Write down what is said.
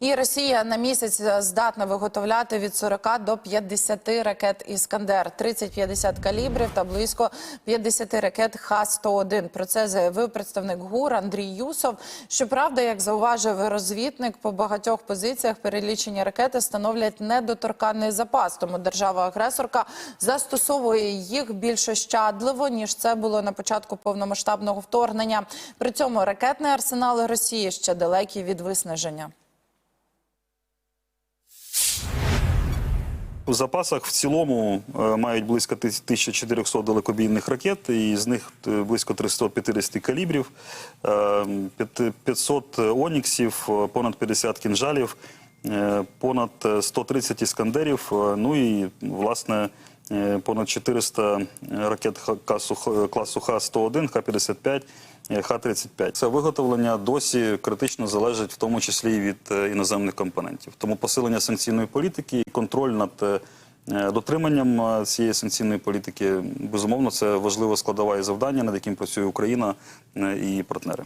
І Росія на місяць здатна виготовляти від 40 до 50 ракет Іскандер, 30-50 калібрів та близько 50 ракет Х-101. Про це заявив представник ГУР Андрій Юсов. Щоправда, як зауважив розвідник, по багатьох позиціях перелічені ракети становлять недоторканний запас. Тому держава-агресорка застосовує їх більш ощадливо ніж це було на початку повномасштабного вторгнення. При цьому ракетний арсенал Росії ще далекий від виснаження. В запасах в цілому е, мають близько 1400 далекобійних ракет, і з них е, близько 350 калібрів, е, 500 оніксів, е, понад 50 кінжалів, понад 130 іскандерів, ну і власне понад 400 ракет х- класу Х- класу Х-101, Х-55, е, Х-35. Це виготовлення досі критично залежить в тому числі і від е, іноземних компонентів. Тому посилення санкційної політики і контроль над е, дотриманням е, цієї санкційної політики безумовно це важлива складова і завдання, над яким працює Україна е, і партнери.